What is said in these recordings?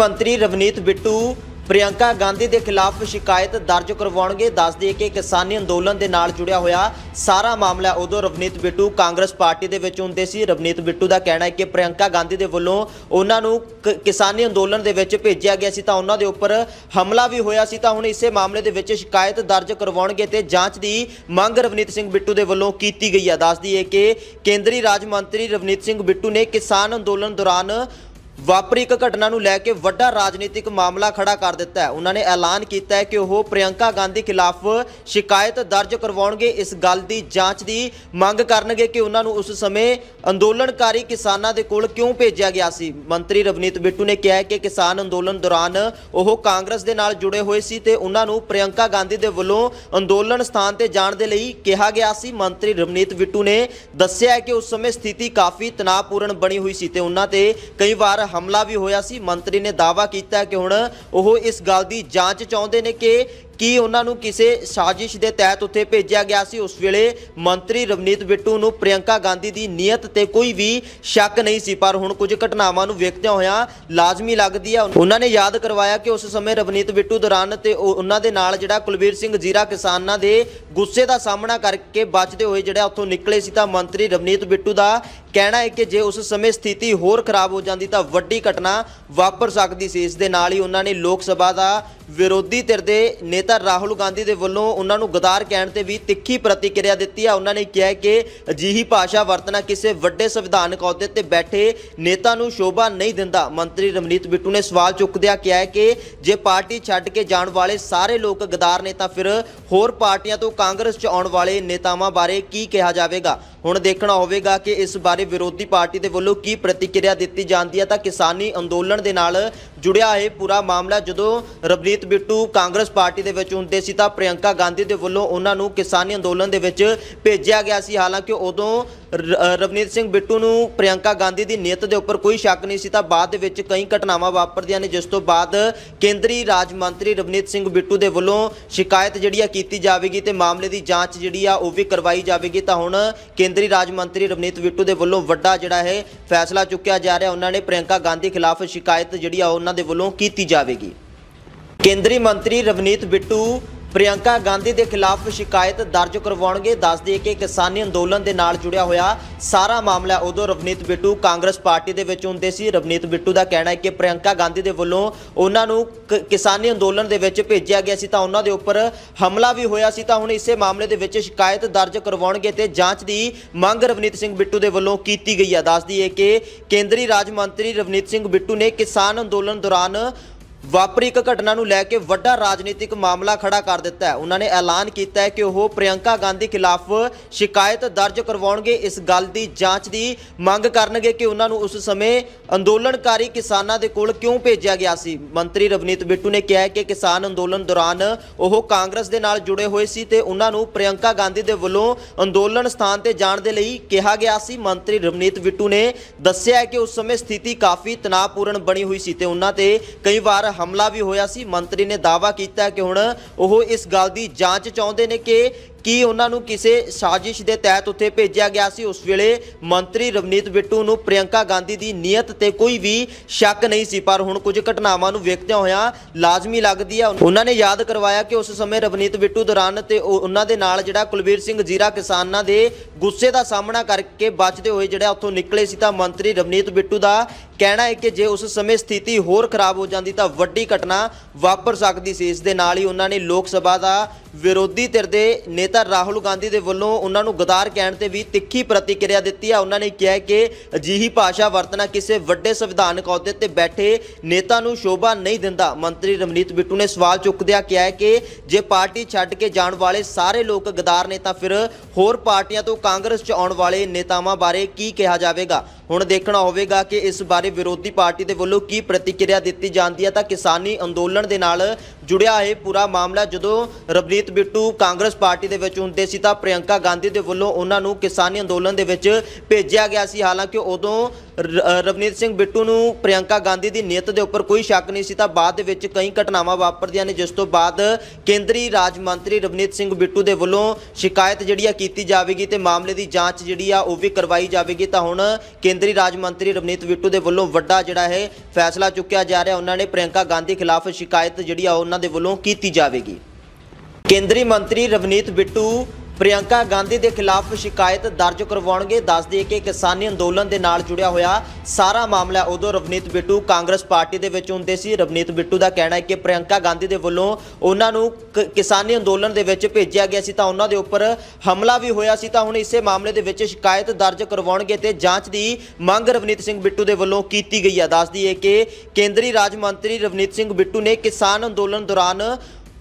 ਮੰਤਰੀ ਰਵਨੀਤ ਬਿੱਟੂ ਪ੍ਰਿਯੰਕਾ ਗਾਂਧੀ ਦੇ ਖਿਲਾਫ ਸ਼ਿਕਾਇਤ ਦਰਜ ਕਰਵਾਉਣਗੇ। ਦੱਸ ਦਈਏ ਕਿ ਕਿਸਾਨੀ ਅੰਦੋਲਨ ਦੇ ਨਾਲ ਜੁੜਿਆ ਹੋਇਆ ਸਾਰਾ ਮਾਮਲਾ ਉਦੋਂ ਰਵਨੀਤ ਬਿੱਟੂ ਕਾਂਗਰਸ ਪਾਰਟੀ ਦੇ ਵਿੱਚ ਹੁੰਦੇ ਸੀ। ਰਵਨੀਤ ਬਿੱਟੂ ਦਾ ਕਹਿਣਾ ਹੈ ਕਿ ਪ੍ਰਿਯੰਕਾ ਗਾਂਧੀ ਦੇ ਵੱਲੋਂ ਉਹਨਾਂ ਨੂੰ ਕ- ਕਿਸਾਨੀ ਅੰਦੋਲਨ ਦੇ ਵਿੱਚ ਭੇਜਿਆ ਗਿਆ ਸੀ ਤਾਂ ਉਹਨਾਂ ਦੇ ਉੱਪਰ ਹਮਲਾ ਵੀ ਹੋਇਆ ਸੀ। ਤਾਂ ਹੁਣ ਇਸੇ ਮਾਮਲੇ ਦੇ ਵਿੱਚ ਸ਼ਿਕਾਇਤ ਦਰਜ ਕਰਵਾਉਣਗੇ ਤੇ ਜਾਂਚ ਦੀ ਮੰਗ ਰਵਨੀਤ ਸਿੰਘ ਬਿੱਟੂ ਦੇ ਵੱਲੋਂ ਕੀਤੀ ਗਈ ਹੈ। ਦੱਸ ਦਈਏ ਕਿ ਕੇਂਦਰੀ ਰਾਜ ਮੰਤਰੀ ਰਵਨੀਤ ਸਿੰਘ ਬਿੱਟੂ ਨੇ ਕਿਸਾਨ ਅੰਦੋਲਨ ਦੌਰਾਨ ਵਾਪਰੀ ਇੱਕ ਘਟਨਾ ਨੂੰ ਲੈ ਕੇ ਵੱਡਾ ਰਾਜਨੀਤਿਕ ਮਾਮਲਾ ਖੜਾ ਕਰ ਦਿੱਤਾ ਹੈ। ਉਹਨਾਂ ਨੇ ਐਲਾਨ ਕੀਤਾ ਹੈ ਕਿ ਉਹ ਪ੍ਰਿਯੰਕਾ ਗਾਂਧੀ ਖਿਲਾਫ ਸ਼ਿਕਾਇਤ ਦਰਜ ਕਰਵਾਉਣਗੇ। ਇਸ ਗੱਲ ਦੀ ਜਾਂਚ ਦੀ ਮੰਗ ਕਰਨਗੇ ਕਿ ਉਹਨਾਂ ਨੂੰ ਉਸ ਸਮੇਂ ਅੰਦੋਲਨਕਾਰੀ ਕਿਸਾਨਾਂ ਦੇ ਕੋਲ ਕਿਉਂ ਭੇਜਿਆ ਗਿਆ ਸੀ। ਮੰਤਰੀ ਰਵਨੀਤ ਬਿੱਟੂ ਨੇ ਕਿਹਾ ਕਿ ਕਿਸਾਨ ਅੰਦੋਲਨ ਦੌਰਾਨ ਉਹ ਕਾਂਗਰਸ ਦੇ ਨਾਲ ਜੁੜੇ ਹੋਏ ਸੀ ਤੇ ਉਹਨਾਂ ਨੂੰ ਪ੍ਰਿਯੰਕਾ ਗਾਂਧੀ ਦੇ ਵੱਲੋਂ ਅੰਦੋਲਨ ਸਥਾਨ ਤੇ ਜਾਣ ਦੇ ਲਈ ਕਿਹਾ ਗਿਆ ਸੀ। ਮੰਤਰੀ ਰਵਨੀਤ ਬਿੱਟੂ ਨੇ ਦੱਸਿਆ ਕਿ ਉਸ ਸਮੇਂ ਸਥਿਤੀ ਕਾਫੀ ਤਣਾਅਪੂਰਨ ਬਣੀ ਹੋਈ ਸੀ ਤੇ ਉਹਨਾਂ ਤੇ ਕਈ ਵਾਰ ਹਮਲਾ ਵੀ ਹੋਇਆ ਸੀ। ਮੰਤਰੀ ਨੇ ਦਾਅਵਾ ਕੀਤਾ ਕਿ ਹੁਣ ਉਹ ਇਸ ਗੱਲ ਦੀ ਜਾਂਚ ਚਾਹੁੰਦੇ ਨੇ ਕਿ ਕੀ ਉਹਨਾਂ ਨੂੰ ਕਿਸੇ ਸਾਜ਼ਿਸ਼ ਦੇ ਤਹਿਤ ਉੱਥੇ ਭੇਜਿਆ ਗਿਆ ਸੀ? ਉਸ ਵੇਲੇ ਮੰਤਰੀ ਰਵਨੀਤ ਬਿੱਟੂ ਨੂੰ ਪ੍ਰਿਯੰਕਾ ਗਾਂਧੀ ਦੀ ਨੀਅਤ ਤੇ ਕੋਈ ਵੀ ਸ਼ੱਕ ਨਹੀਂ ਸੀ, ਪਰ ਹੁਣ ਕੁਝ ਘਟਨਾਵਾਂ ਨੂੰ ਵੇਖਦਿਆਂ ਹੋਇਆਂ ਲਾਜ਼ਮੀ ਲੱਗਦੀ ਹੈ। ਉਹਨਾਂ ਨੇ ਯਾਦ ਕਰਵਾਇਆ ਕਿ ਉਸ ਸਮੇਂ ਰਵਨੀਤ ਬਿੱਟੂ ਦੌਰਾਨ ਤੇ ਉਹ- ਉਹਨਾਂ ਦੇ ਨਾਲ ਜਿਹੜਾ ਕੁਲਵੀਰ ਸਿੰਘ ਜੀਰਾ ਕਿਸਾਨਾਂ ਦੇ ਗੁੱਸੇ ਦਾ ਸਾਹਮਣਾ ਕਰਕੇ ਬਚਦੇ ਹੋਏ ਜਿਹੜਾ ਉੱਥੋਂ ਨਿਕਲੇ ਸੀ, ਤਾਂ ਮੰਤਰੀ ਰਵਨੀਤ ਬਿੱਟੂ ਦਾ ਕਹਿਣਾ ਹੈ ਕਿ ਜੇ ਉਸ ਸਮੇਂ ਸਥਿਤੀ ਹੋਰ ਖਰਾਬ ਹੋ ਜਾਂਦੀ, ਤਾਂ ਵੱਡੀ ਘਟਨਾ ਵਾਪਰ ਸਕਦੀ ਸੀ। ਇਸ ਦੇ ਨਾਲ ਹੀ ਉਹਨਾਂ ਨੇ ਲੋਕ ਸਭਾ ਦਾ ਵਿਰੋਧੀ ਧਿਰ ਦੇ ਨੇਤਾ ਰਾਹੁਲ ਗਾਂਧੀ ਦੇ ਵੱਲੋਂ ਉਹਨਾਂ ਨੂੰ ਗਦਾਰ ਕਹਿਣ ਤੇ ਵੀ ਤਿੱਖੀ ਪ੍ਰਤੀਕਿਰਿਆ ਦਿੱਤੀ ਆ। ਉਹਨਾਂ ਨੇ ਕਿਹਾ ਕਿ ਅਜਿਹੀ ਭਾਸ਼ਾ ਵਰਤਣਾ ਕਿਸੇ ਵੱਡੇ ਸੰਵਿਧਾਨਕ ਅਹੁਦੇ ਤੇ ਬੈਠੇ ਨੇਤਾ ਨੂੰ ਸ਼ੋਭਾ ਨਹੀਂ ਦਿੰਦਾ। ਮੰਤਰੀ ਰਮਨੀਤ ਬਿੱਟੂ ਨੇ ਸਵਾਲ ਚੁੱਕਦਿਆਂ ਕਿਹਾ ਕਿ ਜੇ ਪਾਰਟੀ ਛੱਡ ਕੇ ਜਾਣ ਵਾਲੇ ਸਾਰੇ ਲੋਕ ਗਦਾਰ ਨੇ ਤਾਂ ਫਿਰ ਹੋਰ ਪਾਰਟੀਆਂ ਤੋਂ ਕਾਂਗਰਸ 'ਚ ਆਉਣ ਵਾਲੇ ਨੇਤਾਵਾਂ ਬਾਰੇ ਕੀ ਕਿਹਾ ਜਾਵੇਗਾ? ਹੁਣ ਦੇਖਣਾ ਹੋਵੇਗਾ ਕਿ ਇਸ ਬਾਰੇ ਵਿਰੋਧੀ ਪਾਰਟੀ ਦੇ ਵੱਲੋਂ ਕੀ ਪ੍ਰਤੀਕਿਰਿਆ ਦਿੱਤੀ ਜਾਂਦੀ ਹੈ ਤਾਂ ਕਿਸਾਨੀ ਅੰਦੋਲਨ ਦੇ ਨਾਲ ਜੁੜਿਆ ਇਹ ਪੂਰਾ ਮਾਮਲਾ ਜਦੋਂ ਰਵਨੀਤ ਬਿੱਟੂ ਕਾਂਗਰਸ ਪਾਰਟੀ ਦੇ ਵਿੱਚ ਹੁੰਦੇ ਸੀ ਤਾਂ ਪ੍ਰਿਯੰਕਾ ਗਾਂਧੀ ਦੇ ਵੱਲੋਂ ਉਹਨਾਂ ਨੂੰ ਕਿਸਾਨੀ ਅੰਦੋਲਨ ਦੇ ਵਿੱਚ ਭੇਜਿਆ ਗਿਆ ਸੀ। ਹਾਲਾਂਕਿ ਉਦੋਂ ਰਵਨੀਤ ਸਿੰਘ ਬਿੱਟੂ ਨੂੰ ਪ੍ਰਿਯੰਕਾ ਗਾਂਧੀ ਦੀ ਨੀਅਤ ਦੇ ਉੱਪਰ ਕੋਈ ਸ਼ੱਕ ਨਹੀਂ ਸੀ, ਤਾਂ ਬਾਅਦ ਦੇ ਵਿੱਚ ਕਈ ਘਟਨਾਵਾਂ ਵਾਪਰਦੀਆਂ ਨੇ, ਜਿਸ ਤੋਂ ਬਾਅਦ ਕੇਂਦਰੀ ਰਾਜ ਮੰਤਰੀ ਰਵਨੀਤ ਸਿੰਘ ਬਿੱਟੂ ਦੇ ਵੱਲੋਂ ਸ਼ਿਕਾਇਤ ਜਿਹੜੀ ਆ ਕੀਤੀ ਜਾਵੇਗੀ ਤੇ ਮਾਮਲੇ ਦੀ ਜਾਂਚ ਜਿਹੜੀ ਆ ਉਹ ਵੀ ਕਰਵਾਈ ਜਾਵੇਗੀ। ਤਾਂ ਹੁਣ ਕੇਂਦਰੀ ਰਾਜ ਮੰਤਰੀ ਰਵਨੀਤ ਬਿੱਟੂ ਦੇ ਵੱਲੋਂ ਵੱਡਾ ਜਿਹੜਾ ਹੈ ਫੈਸਲਾ ਚੁੱਕਿਆ ਜਾ ਰਿਹਾ, ਉਹਨਾਂ ਨੇ ਪ੍ਰਿਯੰਕਾ ਗਾਂਧੀ ਖਿਲਾਫ ਸ਼ਿਕਾਇਤ ਜਿਹੜੀ ਆ ਉਹਨਾਂ ਦੇ ਵੱਲੋਂ ਕੀਤੀ ਜਾਵੇਗੀ। ਕੇਂਦਰੀ ਮੰਤਰੀ ਰਵਨੀਤ ਬਿੱਟੂ ਪ੍ਰਿਯੰਕਾ ਗਾਂਧੀ ਦੇ ਖਿਲਾਫ ਸ਼ਿਕਾਇਤ ਦਰਜ ਕਰਵਾਉਣਗੇ। ਦੱਸ ਦਈਏ ਕਿ ਕਿਸਾਨੀ ਅੰਦੋਲਨ ਦੇ ਨਾਲ ਜੁੜਿਆ ਹੋਇਆ ਸਾਰਾ ਮਾਮਲਾ ਉਦੋਂ ਰਵਨੀਤ ਬਿੱਟੂ ਕਾਂਗਰਸ ਪਾਰਟੀ ਦੇ ਵਿੱਚ ਹੁੰਦੇ ਸੀ। ਰਵਨੀਤ ਬਿੱਟੂ ਦਾ ਕਹਿਣਾ ਹੈ ਕਿ ਪ੍ਰਿਯੰਕਾ ਗਾਂਧੀ ਦੇ ਵੱਲੋਂ ਉਹਨਾਂ ਨੂੰ ਕ- ਕਿਸਾਨੀ ਅੰਦੋਲਨ ਦੇ ਵਿੱਚ ਭੇਜਿਆ ਗਿਆ ਸੀ ਤਾਂ ਉਹਨਾਂ ਦੇ ਉੱਪਰ ਹਮਲਾ ਵੀ ਹੋਇਆ ਸੀ। ਤਾਂ ਹੁਣ ਇਸੇ ਮਾਮਲੇ ਦੇ ਵਿੱਚ ਸ਼ਿਕਾਇਤ ਦਰਜ ਕਰਵਾਉਣਗੇ ਤੇ ਜਾਂਚ ਦੀ ਮੰਗ ਰਵਨੀਤ ਸਿੰਘ ਬਿੱਟੂ ਦੇ ਵੱਲੋਂ ਕੀਤੀ ਗਈ ਹੈ। ਦੱਸ ਦਈਏ ਕਿ ਕੇਂਦਰੀ ਰਾਜ ਮੰਤਰੀ ਰਵਨੀਤ ਸਿੰਘ ਬਿੱਟੂ ਨੇ ਕਿਸਾਨ ਅੰਦੋਲਨ ਦੌਰਾਨ ਵਾਪਰੀ ਇੱਕ ਘਟਨਾ ਨੂੰ ਲੈ ਕੇ ਵੱਡਾ ਰਾਜਨੀਤਿਕ ਮਾਮਲਾ ਖੜਾ ਕਰ ਦਿੱਤਾ ਹੈ। ਉਹਨਾਂ ਨੇ ਐਲਾਨ ਕੀਤਾ ਹੈ ਕਿ ਉਹ ਪ੍ਰਿਯੰਕਾ ਗਾਂਧੀ ਖਿਲਾਫ ਸ਼ਿਕਾਇਤ ਦਰਜ ਕਰਵਾਉਣਗੇ। ਇਸ ਗੱਲ ਦੀ ਜਾਂਚ ਦੀ ਮੰਗ ਕਰਨਗੇ ਕਿ ਉਹਨਾਂ ਨੂੰ ਉਸ ਸਮੇਂ ਅੰਦੋਲਨਕਾਰੀ ਕਿਸਾਨਾਂ ਦੇ ਕੋਲ ਕਿਉਂ ਭੇਜਿਆ ਗਿਆ ਸੀ। ਮੰਤਰੀ ਰਵਨੀਤ ਬਿੱਟੂ ਨੇ ਕਿਹਾ ਹੈ ਕਿ ਕਿਸਾਨ ਅੰਦੋਲਨ ਦੌਰਾਨ ਉਹ ਕਾਂਗਰਸ ਦੇ ਨਾਲ ਜੁੜੇ ਹੋਏ ਸੀ ਤੇ ਉਹਨਾਂ ਨੂੰ ਪ੍ਰਿਯੰਕਾ ਗਾਂਧੀ ਦੇ ਵੱਲੋਂ ਅੰਦੋਲਨ ਸਥਾਨ ਤੇ ਜਾਣ ਦੇ ਲਈ ਕਿਹਾ ਗਿਆ ਸੀ। ਮੰਤਰੀ ਰਵਨੀਤ ਬਿੱਟੂ ਨੇ ਦੱਸਿਆ ਹੈ ਕਿ ਉਸ ਸਮੇਂ ਸਥਿਤੀ ਕਾਫੀ ਤਣਾਅਪੂਰਨ ਬਣੀ ਹੋਈ ਸੀ ਤੇ ਉਹਨਾਂ ਤੇ ਕਈ ਵਾਰ ਹਮਲਾ ਵੀ ਹੋਇਆ ਸੀ। ਮੰਤਰੀ ਨੇ ਦਾਅਵਾ ਕੀਤਾ ਕਿ ਹੁਣ ਉਹ ਇਸ ਗੱਲ ਦੀ ਜਾਂਚ ਚਾਹੁੰਦੇ ਨੇ ਕਿ ਕੀ ਉਹਨਾਂ ਨੂੰ ਕਿਸੇ ਸਾਜ਼ਿਸ਼ ਦੇ ਤਹਿਤ ਉੱਥੇ ਭੇਜਿਆ ਗਿਆ ਸੀ? ਉਸ ਵੇਲੇ ਮੰਤਰੀ ਰਵਨੀਤ ਬਿੱਟੂ ਨੂੰ ਪ੍ਰਿਯੰਕਾ ਗਾਂਧੀ ਦੀ ਨੀਅਤ ਤੇ ਕੋਈ ਵੀ ਸ਼ੱਕ ਨਹੀਂ ਸੀ, ਪਰ ਹੁਣ ਕੁਝ ਘਟਨਾਵਾਂ ਨੂੰ ਵੇਖਦਿਆਂ ਹੋਇਆਂ ਲਾਜ਼ਮੀ ਲੱਗਦੀ ਹੈ। ਉਹਨਾਂ ਨੇ ਯਾਦ ਕਰਵਾਇਆ ਕਿ ਉਸ ਸਮੇਂ ਰਵਨੀਤ ਬਿੱਟੂ ਦੌਰਾਨ ਤੇ ਉਹਨਾਂ ਦੇ ਨਾਲ ਜਿਹੜਾ ਕੁਲਵੀਰ ਸਿੰਘ ਜੀਰਾ ਕਿਸਾਨਾਂ ਦੇ ਗੁੱਸੇ ਦਾ ਸਾਹਮਣਾ ਕਰਕੇ ਬਚਦੇ ਹੋਏ ਜਿਹੜਾ ਉੱਥੋਂ ਨਿਕਲੇ ਸੀ, ਤਾਂ ਮੰਤਰੀ ਰਵਨੀਤ ਬਿੱਟੂ ਦਾ ਕਹਿਣਾ ਹੈ ਕਿ ਜੇ ਉਸ ਸਮੇਂ ਸਥਿਤੀ ਹੋਰ ਖਰਾਬ ਹੋ ਜਾਂਦੀ ਤਾਂ ਵੱਡੀ ਘਟਨਾ ਵਾਪਰ ਸਕਦੀ ਸੀ। ਇਸ ਦੇ ਨਾਲ ਹੀ ਉਹਨਾਂ ਨੇ ਲੋਕ ਸਭਾ ਦਾ ਵਿਰੋਧੀ ਧਿਰ ਦੇ ਨੇਤਾ ਰਾਹੁਲ ਗਾਂਧੀ ਦੇ ਵੱਲੋਂ ਉਹਨਾਂ ਨੂੰ ਗਦਾਰ ਕਹਿਣ ਤੇ ਵੀ ਤਿੱਖੀ ਪ੍ਰਤੀਕਿਰਿਆ ਦਿੱਤੀ ਆ। ਉਹਨਾਂ ਨੇ ਕਿਹਾ ਕਿ ਅਜਿਹੀ ਭਾਸ਼ਾ ਵਰਤਣਾ ਕਿਸੇ ਵੱਡੇ ਸੰਵਿਧਾਨਕ ਅਹੁਦੇ ਤੇ ਬੈਠੇ ਨੇਤਾ ਨੂੰ ਸ਼ੋਭਾ ਨਹੀਂ ਦਿੰਦਾ। ਮੰਤਰੀ ਰਮਨੀਤ ਬਿੱਟੂ ਨੇ ਸਵਾਲ ਚੁੱਕਦਿਆਂ ਕਿਹਾ ਕਿ ਜੇ ਪਾਰਟੀ ਛੱਡ ਕੇ ਜਾਣ ਵਾਲੇ ਸਾਰੇ ਲੋਕ ਗਦਾਰ ਨੇ ਤਾਂ ਫਿਰ ਹੋਰ ਪਾਰਟੀਆਂ ਤੋਂ ਕਾਂਗਰਸ 'ਚ ਆਉਣ ਵਾਲੇ ਨੇਤਾਵਾਂ ਬਾਰੇ ਕੀ ਕਿਹਾ ਜਾਵੇਗਾ? ਹੁਣ ਦੇਖਣਾ ਹੋਵੇਗਾ ਕਿ ਇਸ ਬਾਰੇ ਵਿਰੋਧੀ ਪਾਰਟੀ ਦੇ ਵੱਲੋਂ ਕੀ ਪ੍ਰਤੀਕਿਰਿਆ ਦਿੱਤੀ ਜਾਂਦੀ ਹੈ ਤਾਂ ਕਿਸਾਨੀ ਅੰਦੋਲਨ ਦੇ ਨਾਲ ਜੁੜਿਆ ਇਹ ਪੂਰਾ ਮਾਮਲਾ ਜਦੋਂ ਰਵਨੀਤ ਬਿੱਟੂ ਕਾਂਗਰਸ ਪਾਰਟੀ ਦੇ ਵਿੱਚ ਹੁੰਦੇ ਸੀ ਤਾਂ ਪ੍ਰਿਯੰਕਾ ਗਾਂਧੀ ਦੇ ਵੱਲੋਂ ਉਹਨਾਂ ਨੂੰ ਕਿਸਾਨੀ ਅੰਦੋਲਨ ਦੇ ਵਿੱਚ ਭੇਜਿਆ ਗਿਆ ਸੀ। ਹਾਲਾਂਕਿ ਉਦੋਂ ਰਵਨੀਤ ਸਿੰਘ ਬਿੱਟੂ ਨੂੰ ਪ੍ਰਿਯੰਕਾ ਗਾਂਧੀ ਦੀ ਨੀਅਤ ਦੇ ਉੱਪਰ ਕੋਈ ਸ਼ੱਕ ਨਹੀਂ ਸੀ, ਤਾਂ ਬਾਅਦ ਦੇ ਵਿੱਚ ਕਈ ਘਟਨਾਵਾਂ ਵਾਪਰਦੀਆਂ ਨੇ, ਜਿਸ ਤੋਂ ਬਾਅਦ ਕੇਂਦਰੀ ਰਾਜ ਮੰਤਰੀ ਰਵਨੀਤ ਸਿੰਘ ਬਿੱਟੂ ਦੇ ਵੱਲੋਂ ਸ਼ਿਕਾਇਤ ਜਿਹੜੀ ਆ ਕੀਤੀ ਜਾਵੇਗੀ ਤੇ ਮਾਮਲੇ ਦੀ ਜਾਂਚ ਜਿਹੜੀ ਆ ਉਹ ਵੀ ਕਰਵਾਈ ਜਾਵੇਗੀ। ਤਾਂ ਹੁਣ ਕੇਂਦਰੀ ਰਾਜ ਮੰਤਰੀ ਰਵਨੀਤ ਬਿੱਟੂ ਦੇ ਵੱਲੋਂ ਵੱਡਾ ਜਿਹੜਾ ਹੈ ਫੈਸਲਾ ਚੁੱਕਿਆ ਜਾ ਰਿਹਾ, ਉਹਨਾਂ ਨੇ ਪ੍ਰਿਯੰਕਾ ਗਾਂਧੀ ਖਿਲਾਫ ਸ਼ਿਕਾਇਤ ਜਿਹੜੀ ਆ ਉਹਨਾਂ ਦੇ ਵੱਲੋਂ ਕੀਤੀ ਜਾਵੇਗੀ। ਕੇਂਦਰੀ ਮੰਤਰੀ ਰਵਨੀਤ ਬਿੱਟੂ ਪ੍ਰਿਯੰਕਾ ਗਾਂਧੀ ਦੇ ਖਿਲਾਫ ਸ਼ਿਕਾਇਤ ਦਰਜ ਕਰਵਾਉਣਗੇ। ਦੱਸ ਦਈਏ ਕਿ ਕਿਸਾਨੀ ਅੰਦੋਲਨ ਦੇ ਨਾਲ ਜੁੜਿਆ ਹੋਇਆ ਸਾਰਾ ਮਾਮਲਾ ਉਦੋਂ ਰਵਨੀਤ ਬਿੱਟੂ ਕਾਂਗਰਸ ਪਾਰਟੀ ਦੇ ਵਿੱਚ ਹੁੰਦੇ ਸੀ। ਰਵਨੀਤ ਬਿੱਟੂ ਦਾ ਕਹਿਣਾ ਹੈ ਕਿ ਪ੍ਰਿਯੰਕਾ ਗਾਂਧੀ ਦੇ ਵੱਲੋਂ ਉਹਨਾਂ ਨੂੰ ਕ- ਕਿਸਾਨੀ ਅੰਦੋਲਨ ਦੇ ਵਿੱਚ ਭੇਜਿਆ ਗਿਆ ਸੀ ਤਾਂ ਉਹਨਾਂ ਦੇ ਉੱਪਰ ਹਮਲਾ ਵੀ ਹੋਇਆ ਸੀ। ਤਾਂ ਹੁਣ ਇਸੇ ਮਾਮਲੇ ਦੇ ਵਿੱਚ ਸ਼ਿਕਾਇਤ ਦਰਜ ਕਰਵਾਉਣਗੇ ਤੇ ਜਾਂਚ ਦੀ ਮੰਗ ਰਵਨੀਤ ਸਿੰਘ ਬਿੱਟੂ ਦੇ ਵੱਲੋਂ ਕੀਤੀ ਗਈ ਹੈ ਦੱਸ ਦਈਏ ਕਿ ਕੇਂਦਰੀ ਰਾਜ ਮੰਤਰੀ ਰਵਨੀਤ ਸਿੰਘ ਬਿੱਟੂ ਨੇ ਕਿਸਾਨ ਅੰਦੋਲਨ ਦੌਰਾਨ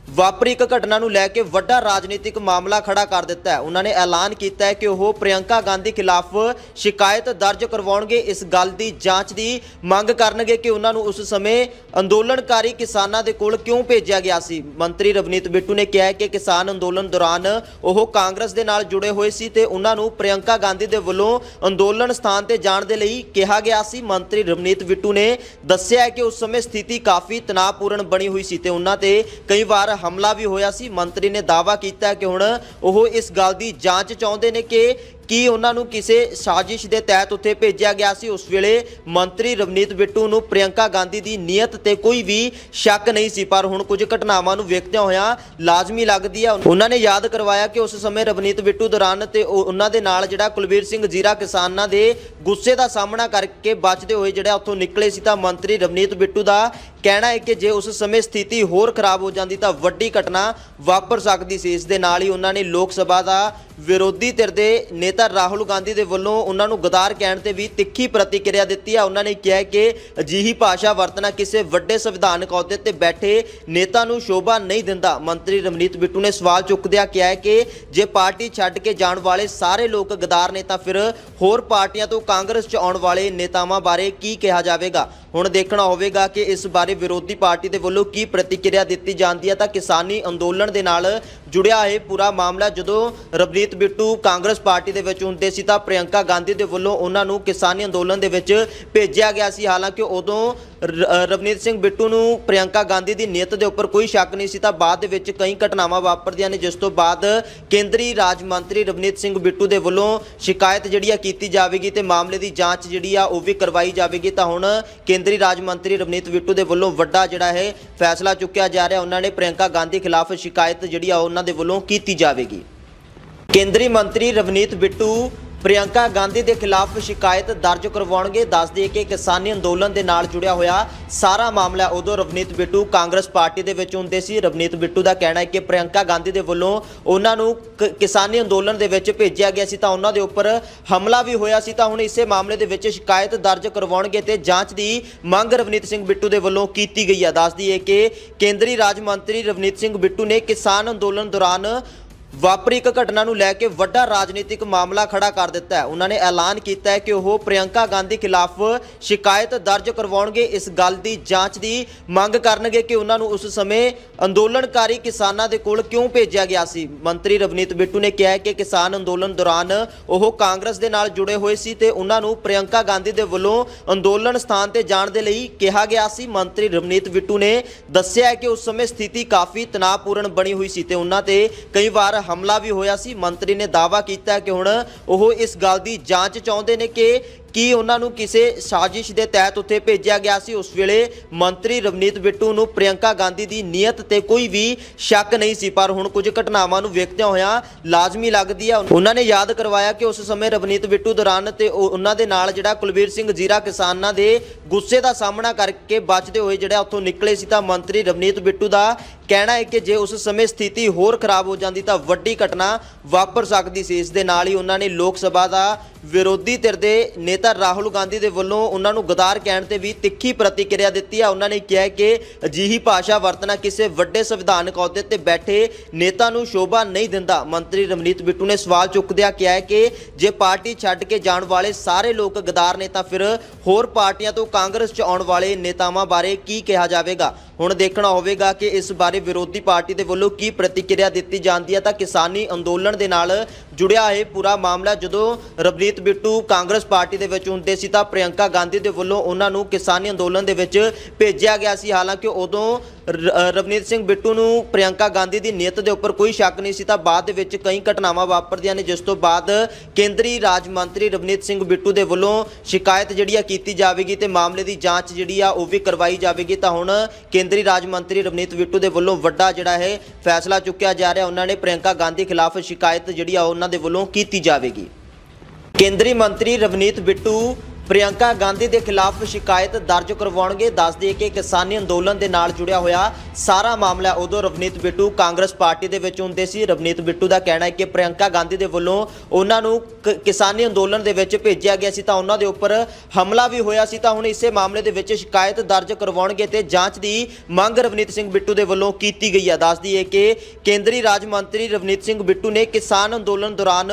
ਵਾਪਰੀ ਇੱਕ ਘਟਨਾ ਨੂੰ ਲੈ ਕੇ ਵੱਡਾ ਰਾਜਨੀਤਿਕ ਮਾਮਲਾ ਖੜਾ ਕਰ ਦਿੱਤਾ ਹੈ। ਉਹਨਾਂ ਨੇ ਐਲਾਨ ਕੀਤਾ ਹੈ ਕਿ ਉਹ ਪ੍ਰਿਯੰਕਾ ਗਾਂਧੀ ਖਿਲਾਫ ਸ਼ਿਕਾਇਤ ਦਰਜ ਕਰਵਾਉਣਗੇ। ਇਸ ਗੱਲ ਦੀ ਜਾਂਚ ਦੀ ਮੰਗ ਕਰਨਗੇ ਕਿ ਉਹਨਾਂ ਨੂੰ ਉਸ ਸਮੇਂ ਅੰਦੋਲਨਕਾਰੀ ਕਿਸਾਨਾਂ ਦੇ ਕੋਲ ਕਿਉਂ ਭੇਜਿਆ ਗਿਆ ਸੀ। ਮੰਤਰੀ ਰਵਨੀਤ ਬਿੱਟੂ ਨੇ ਕਿਹਾ ਕਿ ਕਿਸਾਨ ਅੰਦੋਲਨ ਦੌਰਾਨ ਉਹ ਕਾਂਗਰਸ ਦੇ ਨਾਲ ਜੁੜੇ ਹੋਏ ਸੀ ਤੇ ਉਹਨਾਂ ਨੂੰ ਪ੍ਰਿਯੰਕਾ ਗਾਂਧੀ ਦੇ ਵੱਲੋਂ ਅੰਦੋਲਨ ਸਥਾਨ ਤੇ ਜਾਣ ਦੇ ਲਈ ਕਿਹਾ ਗਿਆ ਸੀ। ਮੰਤਰੀ ਰਵਨੀਤ ਬਿੱਟੂ ਨੇ ਦੱਸਿਆ ਕਿ ਉਸ ਸਮੇਂ ਸਥਿਤੀ ਕਾਫੀ ਤਣਾਅਪੂਰਨ ਬਣੀ ਹੋਈ ਸੀ ਤੇ ਉਹਨਾਂ ਤੇ ਕਈ ਵਾਰ ਹਮਲਾ ਵੀ ਹੋਇਆ ਸੀ। ਮੰਤਰੀ ਨੇ ਦਾਅਵਾ ਕੀਤਾ ਕਿ ਹੁਣ ਉਹ ਇਸ ਗੱਲ ਦੀ ਜਾਂਚ ਚਾਹੁੰਦੇ ਨੇ ਕਿ ਕੀ ਉਹਨਾਂ ਨੂੰ ਕਿਸੇ ਸਾਜ਼ਿਸ਼ ਦੇ ਤਹਿਤ ਉੱਥੇ ਭੇਜਿਆ ਗਿਆ ਸੀ? ਉਸ ਵੇਲੇ ਮੰਤਰੀ ਰਵਨੀਤ ਬਿੱਟੂ ਨੂੰ ਪ੍ਰਿਯੰਕਾ ਗਾਂਧੀ ਦੀ ਨੀਅਤ ਤੇ ਕੋਈ ਵੀ ਸ਼ੱਕ ਨਹੀਂ ਸੀ, ਪਰ ਹੁਣ ਕੁਝ ਘਟਨਾਵਾਂ ਨੂੰ ਵੇਖਦਿਆਂ ਹੋਇਆਂ ਲਾਜ਼ਮੀ ਲੱਗਦੀ ਹੈ। ਉਹਨਾਂ ਨੇ ਯਾਦ ਕਰਵਾਇਆ ਕਿ ਉਸ ਸਮੇਂ ਰਵਨੀਤ ਬਿੱਟੂ ਦੌਰਾਨ ਤੇ ਉਹਨਾਂ ਦੇ ਨਾਲ ਜਿਹੜਾ ਕੁਲਵੀਰ ਸਿੰਘ ਜੀਰਾ ਕਿਸਾਨਾਂ ਦੇ ਗੁੱਸੇ ਦਾ ਸਾਹਮਣਾ ਕਰਕੇ ਬਚਦੇ ਹੋਏ ਜਿਹੜਾ ਉੱਥੋਂ ਨਿਕਲੇ ਸੀ, ਤਾਂ ਮੰਤਰੀ ਰਵਨੀਤ ਬਿੱਟੂ ਦਾ ਕਹਿਣਾ ਹੈ ਕਿ ਜੇ ਉਸ ਸਮੇਂ ਸਥਿਤੀ ਹੋਰ ਖਰਾਬ ਹੋ ਜਾਂਦੀ, ਤਾਂ ਵੱਡੀ ਘਟਨਾ ਵਾਪਰ ਸਕਦੀ ਸੀ। ਇਸ ਦੇ ਨਾਲ ਹੀ ਉਹਨਾਂ ਨੇ ਲੋਕ ਸਭਾ ਦਾ ਵਿਰੋਧੀ ਧਿਰ ਦੇ ਨੇਤਾ ਰਾਹੁਲ ਗਾਂਧੀ ਦੇ ਵੱਲੋਂ ਉਹਨਾਂ ਨੂੰ ਗਦਾਰ ਕਹਿਣ ਤੇ ਵੀ ਤਿੱਖੀ ਪ੍ਰਤੀਕਿਰਿਆ ਦਿੱਤੀ ਹੈ ਉਹਨਾਂ ਨੇ ਕਿਹਾ ਕਿ ਅਜਿਹੀ ਭਾਸ਼ਾ ਵਰਤਣਾ ਕਿਸੇ ਵੱਡੇ ਸੰਵਿਧਾਨਕ ਅਹੁਦੇ ਤੇ ਬੈਠੇ ਨੇਤਾ ਨੂੰ ਸ਼ੋਭਾ ਨਹੀਂ ਦਿੰਦਾ। ਮੰਤਰੀ ਰਮਨੀਤ ਬਿੱਟੂ ਨੇ ਸਵਾਲ ਚੁੱਕਦਿਆਂ ਕਿਹਾ ਕਿ ਜੇ ਪਾਰਟੀ ਛੱਡ ਕੇ ਜਾਣ ਵਾਲੇ ਸਾਰੇ ਲੋਕ ਗਦਾਰ ਨੇ ਤਾਂ ਫਿਰ ਹੋਰ ਪਾਰਟੀਆਂ ਤੋਂ ਕਾਂਗਰਸ 'ਚ ਆਉਣ ਵਾਲੇ ਨੇਤਾਵਾਂ ਬਾਰੇ ਕੀ ਕਿਹਾ ਜਾਵੇਗਾ? ਹੁਣ ਦੇਖਣਾ ਹੋਵੇਗਾ ਕਿ ਇਸ ਬਾਰੇ ਵਿਰੋਧੀ ਪਾਰਟੀ ਦੇ ਵੱਲੋਂ ਕੀ ਪ੍ਰਤੀਕਿਰਿਆ ਦਿੱਤੀ ਜਾਂਦੀ ਹੈ ਤਾਂ ਕਿਸਾਨੀ ਅੰਦੋਲਨ ਦੇ ਨਾਲ ਜੁੜਿਆ ਇਹ ਪੂਰਾ ਮਾਮਲਾ ਜਦੋਂ ਰਵਨੀਤ ਬਿੱਟੂ ਕਾਂਗਰਸ ਪਾਰਟੀ ਦੇ ਵਿੱਚ ਹੁੰਦੇ ਸੀ ਤਾਂ ਪ੍ਰਿਯੰਕਾ ਗਾਂਧੀ ਦੇ ਵੱਲੋਂ ਉਹਨਾਂ ਨੂੰ ਕਿਸਾਨੀ ਅੰਦੋਲਨ ਦੇ ਵਿੱਚ ਭੇਜਿਆ ਗਿਆ ਸੀ। ਹਾਲਾਂਕਿ ਉਦੋਂ ਰਵਨੀਤ ਸਿੰਘ ਬਿੱਟੂ ਨੂੰ ਪ੍ਰਿਯੰਕਾ ਗਾਂਧੀ ਦੀ ਨੀਅਤ ਦੇ ਉੱਪਰ ਕੋਈ ਸ਼ੱਕ ਨਹੀਂ ਸੀ ਤਾਂ ਬਾਅਦ ਦੇ ਵਿੱਚ ਕਈ ਘਟਨਾਵਾਂ ਵਾਪਰਦੀਆਂ ਨੇ, ਜਿਸ ਤੋਂ ਬਾਅਦ ਕੇਂਦਰੀ ਰਾਜ ਮੰਤਰੀ ਰਵਨੀਤ ਸਿੰਘ ਬਿੱਟੂ ਦੇ ਵੱਲੋਂ ਸ਼ਿਕਾਇਤ ਜਿਹੜੀ ਆ ਕੀਤੀ ਜਾਵੇਗੀ ਤੇ ਮਾਮਲੇ ਦੀ ਜਾਂਚ ਜਿਹੜੀ ਆ ਉਹ ਵੀ ਕਰਵਾਈ ਜਾਵੇਗੀ। ਤਾਂ ਹੁਣ ਕੇਂਦਰੀ ਰਾਜ ਮੰਤਰੀ ਰਵਨੀਤ ਬਿੱਟੂ ਦੇ ਵੱਲੋਂ ਵੱਡਾ ਜਿਹੜਾ ਹੈ ਫੈਸਲਾ ਚੁੱਕਿਆ ਜਾ ਰਿਹਾ, ਉਹਨਾਂ ਨੇ ਪ੍ਰਿਯੰਕਾ ਗਾਂਧੀ ਖਿਲਾਫ ਸ਼ਿਕਾਇਤ ਜਿਹੜੀ ਆ ਉਹਨਾਂ ਦੇ ਵੱਲੋਂ ਕੀਤੀ ਜਾਵੇਗੀ। ਕੇਂਦਰੀ ਮੰਤਰੀ ਰਵਨੀਤ ਬਿੱਟੂ ਪ੍ਰਿਯੰਕਾ ਗਾਂਧੀ ਦੇ ਖਿਲਾਫ ਸ਼ਿਕਾਇਤ ਦਰਜ ਕਰਵਾਉਣਗੇ। ਦੱਸ ਦਈਏ ਕਿ ਕਿਸਾਨੀ ਅੰਦੋਲਨ ਦੇ ਨਾਲ ਜੁੜਿਆ ਹੋਇਆ ਸਾਰਾ ਮਾਮਲਾ ਉਦੋਂ ਰਵਨੀਤ ਬਿੱਟੂ ਕਾਂਗਰਸ ਪਾਰਟੀ ਦੇ ਵਿੱਚ ਹੁੰਦੇ ਸੀ। ਰਵਨੀਤ ਬਿੱਟੂ ਦਾ ਕਹਿਣਾ ਹੈ ਕਿ ਪ੍ਰਿਯੰਕਾ ਗਾਂਧੀ ਦੇ ਵੱਲੋਂ ਉਹਨਾਂ ਨੂੰ ਕ- ਕਿਸਾਨੀ ਅੰਦੋਲਨ ਦੇ ਵਿੱਚ ਭੇਜਿਆ ਗਿਆ ਸੀ ਤਾਂ ਉਹਨਾਂ ਦੇ ਉੱਪਰ ਹਮਲਾ ਵੀ ਹੋਇਆ ਸੀ। ਤਾਂ ਹੁਣ ਇਸੇ ਮਾਮਲੇ ਦੇ ਵਿੱਚ ਸ਼ਿਕਾਇਤ ਦਰਜ ਕਰਵਾਉਣਗੇ ਤੇ ਜਾਂਚ ਦੀ ਮੰਗ ਰਵਨੀਤ ਸਿੰਘ ਬਿੱਟੂ ਦੇ ਵੱਲੋਂ ਕੀਤੀ ਗਈ ਹੈ। ਦੱਸ ਦਈਏ ਕਿ ਕੇਂਦਰੀ ਰਾਜ ਮੰਤਰੀ ਰਵਨੀਤ ਸਿੰਘ ਬਿੱਟੂ ਨੇ ਕਿਸਾਨ ਅੰਦੋਲਨ ਦੌਰਾਨ ਵਾਪਰੀ ਇੱਕ ਘਟਨਾ ਨੂੰ ਲੈ ਕੇ ਵੱਡਾ ਰਾਜਨੀਤਿਕ ਮਾਮਲਾ ਖੜਾ ਕਰ ਦਿੱਤਾ ਹੈ। ਉਹਨਾਂ ਨੇ ਐਲਾਨ ਕੀਤਾ ਹੈ ਕਿ ਉਹ ਪ੍ਰਿਯੰਕਾ ਗਾਂਧੀ ਖਿਲਾਫ ਸ਼ਿਕਾਇਤ ਦਰਜ ਕਰਵਾਉਣਗੇ। ਇਸ ਗੱਲ ਦੀ ਜਾਂਚ ਦੀ ਮੰਗ ਕਰਨਗੇ ਕਿ ਉਹਨਾਂ ਨੂੰ ਉਸ ਸਮੇਂ ਅੰਦੋਲਨਕਾਰੀ ਕਿਸਾਨਾਂ ਦੇ ਕੋਲ ਕਿਉਂ ਭੇਜਿਆ ਗਿਆ ਸੀ। ਮੰਤਰੀ ਰਵਨੀਤ ਬਿੱਟੂ ਨੇ ਕਿਹਾ ਹੈ ਕਿ ਕਿਸਾਨ ਅੰਦੋਲਨ ਦੌਰਾਨ ਉਹ ਕਾਂਗਰਸ ਦੇ ਨਾਲ ਜੁੜੇ ਹੋਏ ਸੀ ਤੇ ਉਹਨਾਂ ਨੂੰ ਪ੍ਰਿਯੰਕਾ ਗਾਂਧੀ ਦੇ ਵੱਲੋਂ ਅੰਦੋਲਨ ਸਥਾਨ ਤੇ ਜਾਣ ਦੇ ਲਈ ਕਿਹਾ ਗਿਆ ਸੀ। ਮੰਤਰੀ ਰਵਨੀਤ ਬਿੱਟੂ ਨੇ ਦੱਸਿਆ ਹੈ ਕਿ ਉਸ ਸਮੇਂ ਸਥਿਤੀ ਕਾਫੀ ਤਣਾਅਪੂਰਨ ਬਣੀ ਹੋਈ ਸੀ ਤੇ ਉਹਨਾਂ ਤੇ ਕਈ ਵਾਰ ਹਮਲਾ ਵੀ ਹੋਇਆ ਸੀ। ਮੰਤਰੀ ਨੇ ਦਾਅਵਾ ਕੀਤਾ ਕਿ ਹੁਣ ਉਹ ਇਸ ਗੱਲ ਦੀ ਜਾਂਚ ਚਾਹੁੰਦੇ ਨੇ ਕਿ ਕੀ ਉਹਨਾਂ ਨੂੰ ਕਿਸੇ ਸਾਜ਼ਿਸ਼ ਦੇ ਤਹਿਤ ਉੱਥੇ ਭੇਜਿਆ ਗਿਆ ਸੀ? ਉਸ ਵੇਲੇ ਮੰਤਰੀ ਰਵਨੀਤ ਬਿੱਟੂ ਨੂੰ ਪ੍ਰਿਯੰਕਾ ਗਾਂਧੀ ਦੀ ਨੀਅਤ ਤੇ ਕੋਈ ਵੀ ਸ਼ੱਕ ਨਹੀਂ ਸੀ, ਪਰ ਹੁਣ ਕੁਝ ਘਟਨਾਵਾਂ ਨੂੰ ਵੇਖਦਿਆਂ ਹੋਇਆਂ ਲਾਜ਼ਮੀ ਲੱਗਦੀ ਹੈ। ਉਹਨਾਂ ਨੇ ਯਾਦ ਕਰਵਾਇਆ ਕਿ ਉਸ ਸਮੇਂ ਰਵਨੀਤ ਬਿੱਟੂ ਦੌਰਾਨ ਤੇ ਉਹਨਾਂ ਦੇ ਨਾਲ ਜਿਹੜਾ ਕੁਲਵੀਰ ਸਿੰਘ ਜੀਰਾ ਕਿਸਾਨਾਂ ਦੇ ਗੁੱਸੇ ਦਾ ਸਾਹਮਣਾ ਕਰਕੇ ਬਚਦੇ ਹੋਏ ਜਿਹੜਾ ਉੱਥੋਂ ਨਿਕਲੇ ਸੀ, ਤਾਂ ਮੰਤਰੀ ਰਵਨੀਤ ਬਿੱਟੂ ਦਾ ਕਹਿਣਾ ਹੈ ਕਿ ਜੇ ਉਸ ਸਮੇਂ ਸਥਿਤੀ ਹੋਰ ਖਰਾਬ ਹੋ ਜਾਂਦੀ ਤਾਂ ਵੱਡੀ ਘਟਨਾ ਵਾਪਰ ਸਕਦੀ ਸੀ। ਇਸ ਦੇ ਨਾਲ ਹੀ ਉਹਨਾਂ ਨੇ ਲੋਕ ਸਭਾ ਦਾ ਵਿਰੋਧੀ ਧਿਰ ਦੇ ਨੇਤਾ ਰਾਹੁਲ ਗਾਂਧੀ ਦੇ ਵੱਲੋਂ ਉਹਨਾਂ ਨੂੰ ਗਦਾਰ ਕਹਿਣ ਤੇ ਵੀ ਤਿੱਖੀ ਪ੍ਰਤੀਕਿਰਿਆ ਦਿੱਤੀ ਆ। ਉਹਨਾਂ ਨੇ ਕਿਹਾ ਕਿ ਅਜਿਹੀ ਭਾਸ਼ਾ ਵਰਤਣਾ ਕਿਸੇ ਵੱਡੇ ਸੰਵਿਧਾਨਕ ਅਹੁਦੇ ਤੇ ਬੈਠੇ ਨੇਤਾ ਨੂੰ ਸ਼ੋਭਾ ਨਹੀਂ ਦਿੰਦਾ। ਮੰਤਰੀ ਰਮਨੀਤ ਬਿੱਟੂ ਨੇ ਸਵਾਲ ਚੁੱਕਦਿਆਂ ਕਿਹਾ ਹੈ ਕਿ ਜੇ ਪਾਰਟੀ ਛੱਡ ਕੇ ਜਾਣ ਵਾਲੇ ਸਾਰੇ ਲੋਕ ਗਦਾਰ ਨੇ ਤਾਂ ਫਿਰ ਹੋਰ ਪਾਰਟੀਆਂ ਤੋਂ ਕਾਂਗਰਸ 'ਚ ਆਉਣ ਵਾਲੇ ਨੇਤਾਵਾਂ ਬਾਰੇ ਕੀ ਕਿਹਾ ਜਾਵੇਗਾ? ਹੁਣ ਦੇਖਣਾ ਹੋਵੇਗਾ ਕਿ ਇਸ ਬਾਰੇ ਵਿਰੋਧੀ ਪਾਰਟੀ ਦੇ ਵੱਲੋਂ ਕੀ ਪ੍ਰਤੀਕਿਰਿਆ ਦਿੱਤੀ ਜਾਂਦੀ ਹੈ ਤਾਂ ਕਿਸਾਨੀ ਅੰਦੋਲਨ ਦੇ ਨਾਲ ਜੁੜਿਆ ਇਹ ਪੂਰਾ ਮਾਮਲਾ ਜਦੋਂ ਰਵਨੀਤ ਬਿੱਟੂ ਕਾਂਗਰਸ ਪਾਰਟੀ ਦੇ ਵਿੱਚ ਹੁੰਦੇ ਸੀ ਤਾਂ ਪ੍ਰਿਯੰਕਾ ਗਾਂਧੀ ਦੇ ਵੱਲੋਂ ਉਹਨਾਂ ਨੂੰ ਕਿਸਾਨੀ ਅੰਦੋਲਨ ਦੇ ਵਿੱਚ ਭੇਜਿਆ ਗਿਆ ਸੀ। ਹਾਲਾਂਕਿ ਉਦੋਂ ਰਵਨੀਤ ਸਿੰਘ ਬਿੱਟੂ ਨੂੰ ਪ੍ਰਿਯੰਕਾ ਗਾਂਧੀ ਦੀ ਨੀਅਤ ਦੇ ਉੱਪਰ ਕੋਈ ਸ਼ੱਕ ਨਹੀਂ ਸੀ, ਤਾਂ ਬਾਅਦ ਦੇ ਵਿੱਚ ਕਈ ਘਟਨਾਵਾਂ ਵਾਪਰਦੀਆਂ ਨੇ, ਜਿਸ ਤੋਂ ਬਾਅਦ ਕੇਂਦਰੀ ਰਾਜ ਮੰਤਰੀ ਰਵਨੀਤ ਸਿੰਘ ਬਿੱਟੂ ਦੇ ਵੱਲੋਂ ਸ਼ਿਕਾਇਤ ਜਿਹੜੀ ਆ ਕੀਤੀ ਜਾਵੇਗੀ ਤੇ ਮਾਮਲੇ ਦੀ ਜਾਂਚ ਜਿਹੜੀ ਆ ਉਹ ਵੀ ਕਰਵਾਈ ਜਾਵੇਗੀ। ਤਾਂ ਹੁਣ ਕੇਂਦਰੀ ਰਾਜ ਮੰਤਰੀ ਰਵਨੀਤ ਬਿੱਟੂ ਦੇ ਵੱਲੋਂ ਵੱਡਾ ਜਿਹੜਾ ਹੈ ਫੈਸਲਾ ਚੁੱਕਿਆ ਜਾ ਰਿਹਾ, ਉਹਨਾਂ ਨੇ ਪ੍ਰਿਯੰਕਾ ਗਾਂਧੀ ਖਿਲਾਫ ਸ਼ਿਕਾਇਤ ਜਿਹੜੀ ਆ ਉਹਨਾਂ ਦੇ ਵੱਲੋਂ ਕੀਤੀ ਜਾਵੇਗੀ। ਕੇਂਦਰੀ ਮੰਤਰੀ ਰਵਨੀਤ ਬਿੱਟੂ ਪ੍ਰਿਯੰਕਾ ਗਾਂਧੀ ਦੇ ਖਿਲਾਫ ਸ਼ਿਕਾਇਤ ਦਰਜ ਕਰਵਾਉਣਗੇ। ਦੱਸ ਦਈਏ ਕਿ ਕਿਸਾਨੀ ਅੰਦੋਲਨ ਦੇ ਨਾਲ ਜੁੜਿਆ ਹੋਇਆ ਸਾਰਾ ਮਾਮਲਾ ਉਦੋਂ ਰਵਨੀਤ ਬਿੱਟੂ ਕਾਂਗਰਸ ਪਾਰਟੀ ਦੇ ਵਿੱਚ ਹੁੰਦੇ ਸੀ। ਰਵਨੀਤ ਬਿੱਟੂ ਦਾ ਕਹਿਣਾ ਹੈ ਕਿ ਪ੍ਰਿਯੰਕਾ ਗਾਂਧੀ ਦੇ ਵੱਲੋਂ ਉਹਨਾਂ ਨੂੰ ਕ- ਕਿਸਾਨੀ ਅੰਦੋਲਨ ਦੇ ਵਿੱਚ ਭੇਜਿਆ ਗਿਆ ਸੀ ਤਾਂ ਉਹਨਾਂ ਦੇ ਉੱਪਰ ਹਮਲਾ ਵੀ ਹੋਇਆ ਸੀ। ਤਾਂ ਹੁਣ ਇਸੇ ਮਾਮਲੇ ਦੇ ਵਿੱਚ ਸ਼ਿਕਾਇਤ ਦਰਜ ਕਰਵਾਉਣਗੇ ਤੇ ਜਾਂਚ ਦੀ ਮੰਗ ਰਵਨੀਤ ਸਿੰਘ ਬਿੱਟੂ ਦੇ ਵੱਲੋਂ ਕੀਤੀ ਗਈ ਹੈ ਦੱਸ ਦਈਏ ਕਿ ਕੇਂਦਰੀ ਰਾਜ ਮੰਤਰੀ ਰਵਨੀਤ ਸਿੰਘ ਬਿੱਟੂ ਨੇ ਕਿਸਾਨ ਅੰਦੋਲਨ ਦੌਰਾਨ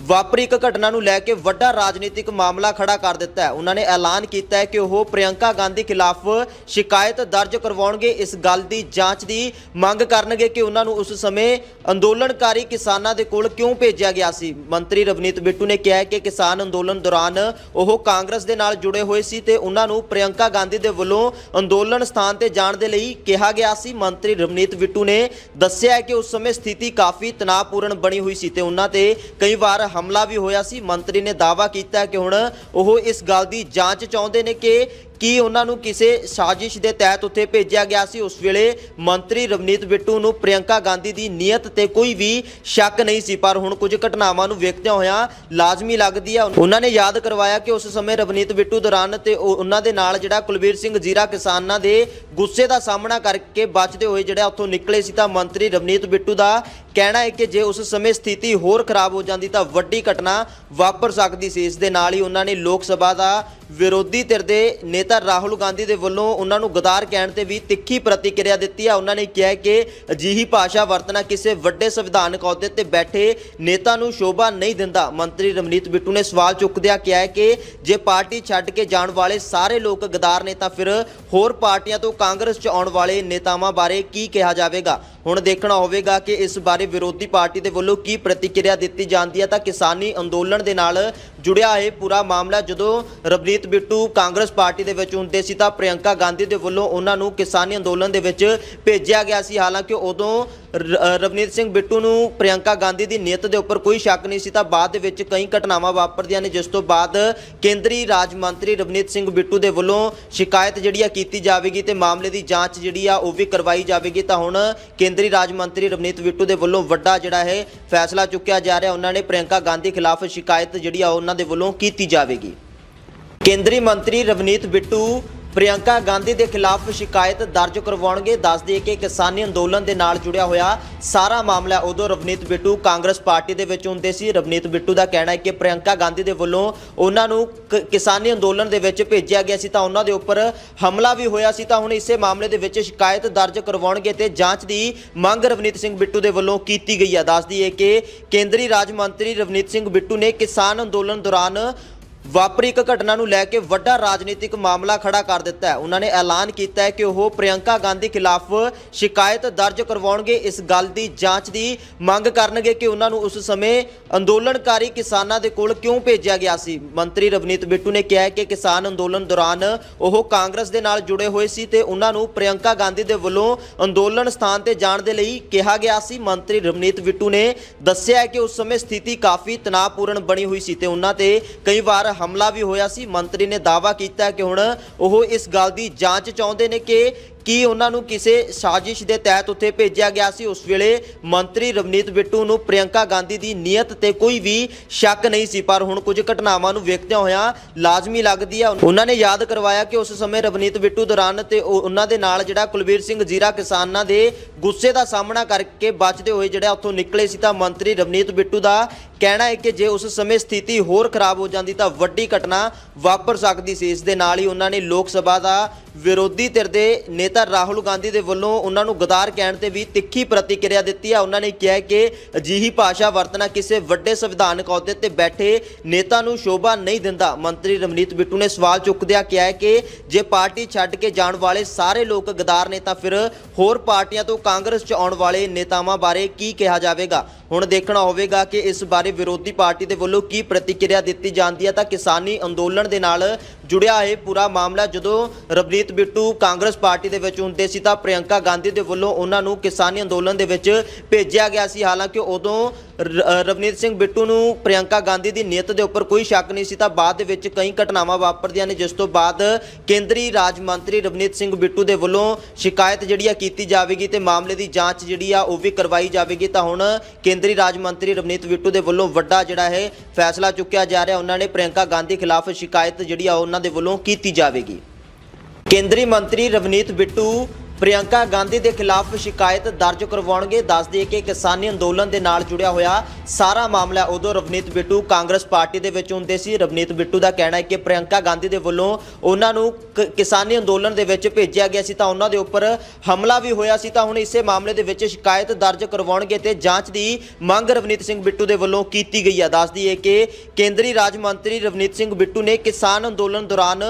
ਵਾਪਰੀ ਇੱਕ ਘਟਨਾ ਨੂੰ ਲੈ ਕੇ ਵੱਡਾ ਰਾਜਨੀਤਿਕ ਮਾਮਲਾ ਖੜਾ ਕਰ ਦਿੱਤਾ ਹੈ। ਉਹਨਾਂ ਨੇ ਐਲਾਨ ਕੀਤਾ ਹੈ ਕਿ ਉਹ ਪ੍ਰਿਯੰਕਾ ਗਾਂਧੀ ਖਿਲਾਫ ਸ਼ਿਕਾਇਤ ਦਰਜ ਕਰਵਾਉਣਗੇ। ਇਸ ਗੱਲ ਦੀ ਜਾਂਚ ਦੀ ਮੰਗ ਕਰਨਗੇ ਕਿ ਉਹਨਾਂ ਨੂੰ ਉਸ ਸਮੇਂ ਅੰਦੋਲਨਕਾਰੀ ਕਿਸਾਨਾਂ ਦੇ ਕੋਲ ਕਿਉਂ ਭੇਜਿਆ ਗਿਆ ਸੀ। ਮੰਤਰੀ ਰਵਨੀਤ ਬਿੱਟੂ ਨੇ ਕਿਹਾ ਕਿ ਕਿਸਾਨ ਅੰਦੋਲਨ ਦੌਰਾਨ ਉਹ ਕਾਂਗਰਸ ਦੇ ਨਾਲ ਜੁੜੇ ਹੋਏ ਸੀ ਤੇ ਉਹਨਾਂ ਨੂੰ ਪ੍ਰਿਯੰਕਾ ਗਾਂਧੀ ਦੇ ਵੱਲੋਂ ਅੰਦੋਲਨ ਸਥਾਨ ਤੇ ਜਾਣ ਦੇ ਲਈ ਕਿਹਾ ਗਿਆ ਸੀ। ਮੰਤਰੀ ਰਵਨੀਤ ਬਿੱਟੂ ਨੇ ਦੱਸਿਆ ਕਿ ਉਸ ਸਮੇਂ ਸਥਿਤੀ ਕਾਫੀ ਤਣਾਅਪੂਰਨ ਬਣੀ ਹੋਈ ਸੀ ਤੇ ਉਹਨਾਂ ਤੇ ਕਈ ਵਾਰ ਹਮਲਾ ਵੀ ਹੋਇਆ ਸੀ। ਮੰਤਰੀ ਨੇ ਦਾਅਵਾ ਕੀਤਾ ਕਿ ਹੁਣ ਉਹ ਇਸ ਗੱਲ ਦੀ ਜਾਂਚ ਚਾਹੁੰਦੇ ਨੇ ਕਿ ਕੀ ਉਹਨਾਂ ਨੂੰ ਕਿਸੇ ਸਾਜ਼ਿਸ਼ ਦੇ ਤਹਿਤ ਉੱਥੇ ਭੇਜਿਆ ਗਿਆ ਸੀ? ਉਸ ਵੇਲੇ ਮੰਤਰੀ ਰਵਨੀਤ ਬਿੱਟੂ ਨੂੰ ਪ੍ਰਿਯੰਕਾ ਗਾਂਧੀ ਦੀ ਨੀਅਤ ਤੇ ਕੋਈ ਵੀ ਸ਼ੱਕ ਨਹੀਂ ਸੀ, ਪਰ ਹੁਣ ਕੁਝ ਘਟਨਾਵਾਂ ਨੂੰ ਵੇਖਦਿਆਂ ਹੋਇਆਂ ਲਾਜ਼ਮੀ ਲੱਗਦੀ ਹੈ। ਉਹਨਾਂ ਨੇ ਯਾਦ ਕਰਵਾਇਆ ਕਿ ਉਸ ਸਮੇਂ ਰਵਨੀਤ ਬਿੱਟੂ ਦੌਰਾਨ ਤੇ ਉਹਨਾਂ ਦੇ ਨਾਲ ਜਿਹੜਾ ਕੁਲਵੀਰ ਸਿੰਘ ਜੀਰਾ ਕਿਸਾਨਾਂ ਦੇ ਗੁੱਸੇ ਦਾ ਸਾਹਮਣਾ ਕਰਕੇ ਬਚਦੇ ਹੋਏ ਜਿਹੜਾ ਉੱਥੋਂ ਨਿਕਲੇ ਸੀ, ਤਾਂ ਮੰਤਰੀ ਰਵਨੀਤ ਬਿੱਟੂ ਦਾ ਕਹਿਣਾ ਹੈ ਕਿ ਜੇ ਉਸ ਸਮੇਂ ਸਥਿਤੀ ਹੋਰ ਖਰਾਬ ਹੋ ਜਾਂਦੀ, ਤਾਂ ਵੱਡੀ ਘਟਨਾ ਵਾਪਰ ਸਕਦੀ ਸੀ। ਇਸ ਦੇ ਨਾਲ ਹੀ ਉਹਨਾਂ ਨੇ ਲੋਕ ਸਭਾ ਦਾ ਵਿਰੋਧੀ ਧਿਰ ਦੇ ਨੇਤਾ ਰਾਹੁਲ ਗਾਂਧੀ ਦੇ ਵੱਲੋਂ ਉਹਨਾਂ ਨੂੰ ਗਦਾਰ ਕਹਿਣ ਤੇ ਵੀ ਤਿੱਖੀ ਪ੍ਰਤੀਕਿਰਿਆ ਦਿੱਤੀ ਆ। ਉਹਨਾਂ ਨੇ ਕਿਹਾ ਕਿ ਅਜਿਹੀ ਭਾਸ਼ਾ ਵਰਤਣਾ ਕਿਸੇ ਵੱਡੇ ਸੰਵਿਧਾਨਕ ਅਹੁਦੇ ਤੇ ਬੈਠੇ ਨੇਤਾ ਨੂੰ ਸ਼ੋਭਾ ਨਹੀਂ ਦਿੰਦਾ। ਮੰਤਰੀ ਰਮਨੀਤ ਬਿੱਟੂ ਨੇ ਸਵਾਲ ਚੁੱਕਦਿਆਂ ਕਿਹਾ ਕਿ ਜੇ ਪਾਰਟੀ ਛੱਡ ਕੇ ਜਾਣ ਵਾਲੇ ਸਾਰੇ ਲੋਕ ਗਦਾਰ ਨੇ ਤਾਂ ਫਿਰ ਹੋਰ ਪਾਰਟੀਆਂ ਤੋਂ ਕਾਂਗਰਸ 'ਚ ਆਉਣ ਵਾਲੇ ਨੇਤਾਵਾਂ ਬਾਰੇ ਕੀ ਕਿਹਾ ਜਾਵੇਗਾ? ਹੁਣ ਦੇਖਣਾ ਹੋਵੇਗਾ ਕਿ ਇਸ ਬਾਰੇ ਵਿਰੋਧੀ ਪਾਰਟੀ ਦੇ ਵੱਲੋਂ ਕੀ ਪ੍ਰਤੀਕਿਰਿਆ ਦਿੱਤੀ ਜਾਂਦੀ ਹੈ ਤਾਂ ਕਿਸਾਨੀ ਅੰਦੋਲਨ ਦੇ ਨਾਲ ਜੁੜਿਆ ਇਹ ਪੂਰਾ ਮਾਮਲਾ ਜਦੋਂ ਰਵਨੀਤ ਬਿੱਟੂ ਕਾਂਗਰਸ ਪਾਰਟੀ ਦੇ ਵਿੱਚ ਹੁੰਦੇ ਸੀ ਤਾਂ ਪ੍ਰਿਯੰਕਾ ਗਾਂਧੀ ਦੇ ਵੱਲੋਂ ਉਹਨਾਂ ਨੂੰ ਕਿਸਾਨੀ ਅੰਦੋਲਨ ਦੇ ਵਿੱਚ ਭੇਜਿਆ ਗਿਆ ਸੀ। ਹਾਲਾਂਕਿ ਉਦੋਂ ਰਵਨੀਤ ਸਿੰਘ ਬਿੱਟੂ ਨੂੰ ਪ੍ਰਿਯੰਕਾ ਗਾਂਧੀ ਦੀ ਨੀਅਤ ਦੇ ਉੱਪਰ ਕੋਈ ਸ਼ੱਕ ਨਹੀਂ ਸੀ, ਤਾਂ ਬਾਅਦ ਦੇ ਵਿੱਚ ਕਈ ਘਟਨਾਵਾਂ ਵਾਪਰਦੀਆਂ ਨੇ, ਜਿਸ ਤੋਂ ਬਾਅਦ ਕੇਂਦਰੀ ਰਾਜ ਮੰਤਰੀ ਰਵਨੀਤ ਸਿੰਘ ਬਿੱਟੂ ਦੇ ਵੱਲੋਂ ਸ਼ਿਕਾਇਤ ਜਿਹੜੀ ਆ ਕੀਤੀ ਜਾਵੇਗੀ ਤੇ ਮਾਮਲੇ ਦੀ ਜਾਂਚ ਜਿਹੜੀ ਆ ਉਹ ਵੀ ਕਰਵਾਈ ਜਾਵੇਗੀ। ਤਾਂ ਹੁਣ ਕੇਂਦਰੀ ਰਾਜ ਮੰਤਰੀ ਰਵਨੀਤ ਬਿੱਟੂ ਦੇ ਵੱਲੋਂ ਵੱਡਾ ਜਿਹੜਾ ਹੈ ਫੈਸਲਾ ਚੁੱਕਿਆ ਜਾ ਰਿਹਾ, ਉਹਨਾਂ ਨੇ ਪ੍ਰਿਯੰਕਾ ਗਾਂਧੀ ਖਿਲਾਫ ਸ਼ਿਕਾਇਤ ਜਿਹੜੀ ਆ ਉਹਨਾਂ ਦੇ ਵੱਲੋਂ ਕੀਤੀ ਜਾਵੇਗੀ। ਕੇਂਦਰੀ ਮੰਤਰੀ ਰਵਨੀਤ ਬਿੱਟੂ ਪ੍ਰਿਯੰਕਾ ਗਾਂਧੀ ਦੇ ਖਿਲਾਫ ਸ਼ਿਕਾਇਤ ਦਰਜ ਕਰਵਾਉਣਗੇ। ਦੱਸ ਦਈਏ ਕਿ ਕਿਸਾਨੀ ਅੰਦੋਲਨ ਦੇ ਨਾਲ ਜੁੜਿਆ ਹੋਇਆ ਸਾਰਾ ਮਾਮਲਾ ਉਦੋਂ ਰਵਨੀਤ ਬਿੱਟੂ ਕਾਂਗਰਸ ਪਾਰਟੀ ਦੇ ਵਿੱਚ ਹੁੰਦੇ ਸੀ। ਰਵਨੀਤ ਬਿੱਟੂ ਦਾ ਕਹਿਣਾ ਹੈ ਕਿ ਪ੍ਰਿਯੰਕਾ ਗਾਂਧੀ ਦੇ ਵੱਲੋਂ ਉਹਨਾਂ ਨੂੰ ਕ- ਕਿਸਾਨੀ ਅੰਦੋਲਨ ਦੇ ਵਿੱਚ ਭੇਜਿਆ ਗਿਆ ਸੀ ਤਾਂ ਉਹਨਾਂ ਦੇ ਉੱਪਰ ਹਮਲਾ ਵੀ ਹੋਇਆ ਸੀ। ਤਾਂ ਹੁਣ ਇਸੇ ਮਾਮਲੇ ਦੇ ਵਿੱਚ ਸ਼ਿਕਾਇਤ ਦਰਜ ਕਰਵਾਉਣਗੇ ਤੇ ਜਾਂਚ ਦੀ ਮੰਗ ਰਵਨੀਤ ਸਿੰਘ ਬਿੱਟੂ ਦੇ ਵੱਲੋਂ ਕੀਤੀ ਗਈ ਹੈ। ਦੱਸ ਦਈਏ ਕਿ ਕੇਂਦਰੀ ਰਾਜ ਮੰਤਰੀ ਰਵਨੀਤ ਸਿੰਘ ਬਿੱਟੂ ਨੇ ਕਿਸਾਨ ਅੰਦੋਲਨ ਦੌਰਾਨ ਵਾਪਰੀ ਇੱਕ ਘਟਨਾ ਨੂੰ ਲੈ ਕੇ ਵੱਡਾ ਰਾਜਨੀਤਿਕ ਮਾਮਲਾ ਖੜਾ ਕਰ ਦਿੱਤਾ ਹੈ। ਉਹਨਾਂ ਨੇ ਐਲਾਨ ਕੀਤਾ ਹੈ ਕਿ ਉਹ ਪ੍ਰਿਯੰਕਾ ਗਾਂਧੀ ਖਿਲਾਫ ਸ਼ਿਕਾਇਤ ਦਰਜ ਕਰਵਾਉਣਗੇ। ਇਸ ਗੱਲ ਦੀ ਜਾਂਚ ਦੀ ਮੰਗ ਕਰਨਗੇ ਕਿ ਉਹਨਾਂ ਨੂੰ ਉਸ ਸਮੇਂ ਅੰਦੋਲਨਕਾਰੀ ਕਿਸਾਨਾਂ ਦੇ ਕੋਲ ਕਿਉਂ ਭੇਜਿਆ ਗਿਆ ਸੀ। ਮੰਤਰੀ ਰਵਨੀਤ ਬਿੱਟੂ ਨੇ ਕਿਹਾ ਹੈ ਕਿ ਕਿਸਾਨ ਅੰਦੋਲਨ ਦੌਰਾਨ ਉਹ ਕਾਂਗਰਸ ਦੇ ਨਾਲ ਜੁੜੇ ਹੋਏ ਸੀ ਤੇ ਉਹਨਾਂ ਨੂੰ ਪ੍ਰਿਯੰਕਾ ਗਾਂਧੀ ਦੇ ਵੱਲੋਂ ਅੰਦੋਲਨ ਸਥਾਨ ਤੇ ਜਾਣ ਦੇ ਲਈ ਕਿਹਾ ਗਿਆ ਸੀ। ਮੰਤਰੀ ਰਵਨੀਤ ਬਿੱਟੂ ਨੇ ਦੱਸਿਆ ਹੈ ਕਿ ਉਸ ਸਮੇਂ ਸਥਿਤੀ ਕਾਫੀ ਤਣਾਅਪੂਰਨ ਬਣੀ ਹੋਈ ਸੀ ਤੇ ਉਹਨਾਂ ਤੇ ਕਈ ਵਾਰ ਹਮਲਾ ਵੀ ਹੋਇਆ ਸੀ। ਮੰਤਰੀ ਨੇ ਦਾਅਵਾ ਕੀਤਾ ਕਿ ਹੁਣ ਉਹ ਇਸ ਗੱਲ ਦੀ ਜਾਂਚ ਚਾਹੁੰਦੇ ਨੇ ਕਿ ਕੀ ਉਹਨਾਂ ਨੂੰ ਕਿਸੇ ਸਾਜ਼ਿਸ਼ ਦੇ ਤਹਿਤ ਉੱਥੇ ਭੇਜਿਆ ਗਿਆ ਸੀ? ਉਸ ਵੇਲੇ ਮੰਤਰੀ ਰਵਨੀਤ ਬਿੱਟੂ ਨੂੰ ਪ੍ਰਿਯੰਕਾ ਗਾਂਧੀ ਦੀ ਨੀਅਤ ਤੇ ਕੋਈ ਵੀ ਸ਼ੱਕ ਨਹੀਂ ਸੀ, ਪਰ ਹੁਣ ਕੁਝ ਘਟਨਾਵਾਂ ਨੂੰ ਵੇਖਦਿਆਂ ਹੋਇਆਂ ਲਾਜ਼ਮੀ ਲੱਗਦੀ ਹੈ ਉਹਨਾਂ ਨੇ ਯਾਦ ਕਰਵਾਇਆ ਕਿ ਉਸ ਸਮੇਂ ਰਵਨੀਤ ਬਿੱਟੂ ਦੌਰਾਨ ਤੇ ਉਹਨਾਂ ਦੇ ਨਾਲ ਜਿਹੜਾ ਕੁਲਵੀਰ ਸਿੰਘ ਜੀਰਾ ਕਿਸਾਨਾਂ ਦੇ ਗੁੱਸੇ ਦਾ ਸਾਹਮਣਾ ਕਰਕੇ ਬਚਦੇ ਹੋਏ ਜਿਹੜਾ ਉੱਥੋਂ ਨਿਕਲੇ ਸੀ, ਤਾਂ ਮੰਤਰੀ ਰਵਨੀਤ ਬਿੱਟੂ ਦਾ ਕਹਿਣਾ ਹੈ ਕਿ ਜੇ ਉਸ ਸਮੇਂ ਸਥਿਤੀ ਹੋਰ ਖਰਾਬ ਹੋ ਜਾਂਦੀ, ਤਾਂ ਵੱਡੀ ਘਟਨਾ ਵਾਪਰ ਸਕਦੀ ਸੀ। ਇਸ ਦੇ ਨਾਲ ਹੀ ਉਹਨਾਂ ਨੇ ਲੋਕ ਸਭਾ ਦਾ ਵਿਰੋਧੀ ਧਿਰ ਦੇ ਨੇਤਾ ਨੇਤਾ ਰਾਹੁਲ ਗਾਂਧੀ ਦੇ ਵੱਲੋਂ ਉਹਨਾਂ ਨੂੰ ਗਦਾਰ ਕਹਿਣ ਤੇ ਵੀ ਤਿੱਖੀ ਪ੍ਰਤੀਕਿਰਿਆ ਦਿੱਤੀ ਹੈ ਉਹਨਾਂ ਨੇ ਕਿਹਾ ਕਿ ਅਜਿਹੀ ਭਾਸ਼ਾ ਵਰਤਣਾ ਕਿਸੇ ਵੱਡੇ ਸੰਵਿਧਾਨਕ ਅਹੁਦੇ ਤੇ ਬੈਠੇ ਨੇਤਾ ਨੂੰ ਸ਼ੋਭਾ ਨਹੀਂ ਦਿੰਦਾ। ਮੰਤਰੀ ਰਮਨੀਤ ਬਿੱਟੂ ਨੇ ਸਵਾਲ ਚੁੱਕਦਿਆਂ ਕਿਹਾ ਹੈ ਕਿ ਜੇ ਪਾਰਟੀ ਛੱਡ ਕੇ ਜਾਣ ਵਾਲੇ ਸਾਰੇ ਲੋਕ ਗਦਾਰ ਨੇ ਤਾਂ ਫਿਰ ਹੋਰ ਪਾਰਟੀਆਂ ਤੋਂ ਕਾਂਗਰਸ 'ਚ ਆਉਣ ਵਾਲੇ ਨੇਤਾਵਾਂ ਬਾਰੇ ਕੀ ਕਿਹਾ ਜਾਵੇਗਾ? ਹੁਣ ਦੇਖਣਾ ਹੋਵੇਗਾ ਕਿ ਇਸ ਬਾਰੇ ਵਿਰੋਧੀ ਪਾਰਟੀ ਦੇ ਵੱਲੋਂ ਕੀ ਪ੍ਰਤੀਕਿਰਿਆ ਦਿੱਤੀ ਜਾਂਦੀ ਹੈ ਤਾਂ ਕਿਸਾਨੀ ਅੰਦੋਲਨ ਦੇ ਨਾਲ ਜੁੜਿਆ ਇਹ ਪੂਰਾ ਮਾਮਲਾ ਜਦੋਂ ਰਵਨੀਤ ਬਿੱਟੂ ਕਾਂਗਰਸ ਪਾਰਟੀ ਦੇ ਵਿੱਚ ਹੁੰਦੇ ਸੀ ਤਾਂ ਪ੍ਰਿਯੰਕਾ ਗਾਂਧੀ ਦੇ ਵੱਲੋਂ ਉਹਨਾਂ ਨੂੰ ਕਿਸਾਨੀ ਅੰਦੋਲਨ ਦੇ ਵਿੱਚ ਭੇਜਿਆ ਗਿਆ ਸੀ। ਹਾਲਾਂਕਿ ਉਦੋਂ ਰਵਨੀਤ ਸਿੰਘ ਬਿੱਟੂ ਨੂੰ ਪ੍ਰਿਯੰਕਾ ਗਾਂਧੀ ਦੀ ਨੀਅਤ ਦੇ ਉੱਪਰ ਕੋਈ ਸ਼ੱਕ ਨਹੀਂ ਸੀ, ਤਾਂ ਬਾਅਦ ਦੇ ਵਿੱਚ ਕਈ ਘਟਨਾਵਾਂ ਵਾਪਰਦੀਆਂ ਨੇ, ਜਿਸ ਤੋਂ ਬਾਅਦ ਕੇਂਦਰੀ ਰਾਜ ਮੰਤਰੀ ਰਵਨੀਤ ਸਿੰਘ ਬਿੱਟੂ ਦੇ ਵੱਲੋਂ ਸ਼ਿਕਾਇਤ ਜਿਹੜੀ ਆ ਕੀਤੀ ਜਾਵੇਗੀ ਤੇ ਮਾਮਲੇ ਦੀ ਜਾਂਚ ਜਿਹੜੀ ਆ ਉਹ ਵੀ ਕਰਵਾਈ ਜਾਵੇਗੀ। ਤਾਂ ਹੁਣ ਕੇਂਦਰੀ ਰਾਜ ਮੰਤਰੀ ਰਵਨੀਤ ਬਿੱਟੂ ਦੇ ਵੱਲੋਂ ਵੱਡਾ ਜਿਹੜਾ ਹੈ ਫੈਸਲਾ ਚੁੱਕਿਆ ਜਾ ਰਿਹਾ, ਉਹਨਾਂ ਨੇ ਪ੍ਰਿਯੰਕਾ ਗਾਂਧੀ ਖਿਲਾਫ ਸ਼ਿਕਾਇਤ ਜਿਹੜੀ ਆ ਉਹਨਾਂ ਦੇ ਵੱਲੋਂ ਕੀਤੀ ਜਾਵੇਗੀ। ਕੇਂਦਰੀ ਮੰਤਰੀ ਰਵਨੀਤ ਬਿੱਟੂ ਪ੍ਰਿਯੰਕਾ ਗਾਂਧੀ ਦੇ ਖਿਲਾਫ ਸ਼ਿਕਾਇਤ ਦਰਜ ਕਰਵਾਉਣਗੇ। ਦੱਸ ਦਈਏ ਕਿ ਕਿਸਾਨੀ ਅੰਦੋਲਨ ਦੇ ਨਾਲ ਜੁੜਿਆ ਹੋਇਆ ਸਾਰਾ ਮਾਮਲਾ ਉਦੋਂ ਰਵਨੀਤ ਬਿੱਟੂ ਕਾਂਗਰਸ ਪਾਰਟੀ ਦੇ ਵਿੱਚ ਹੁੰਦੇ ਸੀ। ਰਵਨੀਤ ਬਿੱਟੂ ਦਾ ਕਹਿਣਾ ਹੈ ਕਿ ਪ੍ਰਿਯੰਕਾ ਗਾਂਧੀ ਦੇ ਵੱਲੋਂ ਉਹਨਾਂ ਨੂੰ ਕ- ਕਿਸਾਨੀ ਅੰਦੋਲਨ ਦੇ ਵਿੱਚ ਭੇਜਿਆ ਗਿਆ ਸੀ ਤਾਂ ਉਹਨਾਂ ਦੇ ਉੱਪਰ ਹਮਲਾ ਵੀ ਹੋਇਆ ਸੀ। ਤਾਂ ਹੁਣ ਇਸੇ ਮਾਮਲੇ ਦੇ ਵਿੱਚ ਸ਼ਿਕਾਇਤ ਦਰਜ ਕਰਵਾਉਣਗੇ ਤੇ ਜਾਂਚ ਦੀ ਮੰਗ ਰਵਨੀਤ ਸਿੰਘ ਬਿੱਟੂ ਦੇ ਵੱਲੋਂ ਕੀਤੀ ਗਈ ਹੈ ਦੱਸ ਦਈਏ ਕਿ ਕੇਂਦਰੀ ਰਾਜ ਮੰਤਰੀ ਰਵਨੀਤ ਸਿੰਘ ਬਿੱਟੂ ਨੇ ਕਿਸਾਨ ਅੰਦੋਲਨ ਦੌਰਾਨ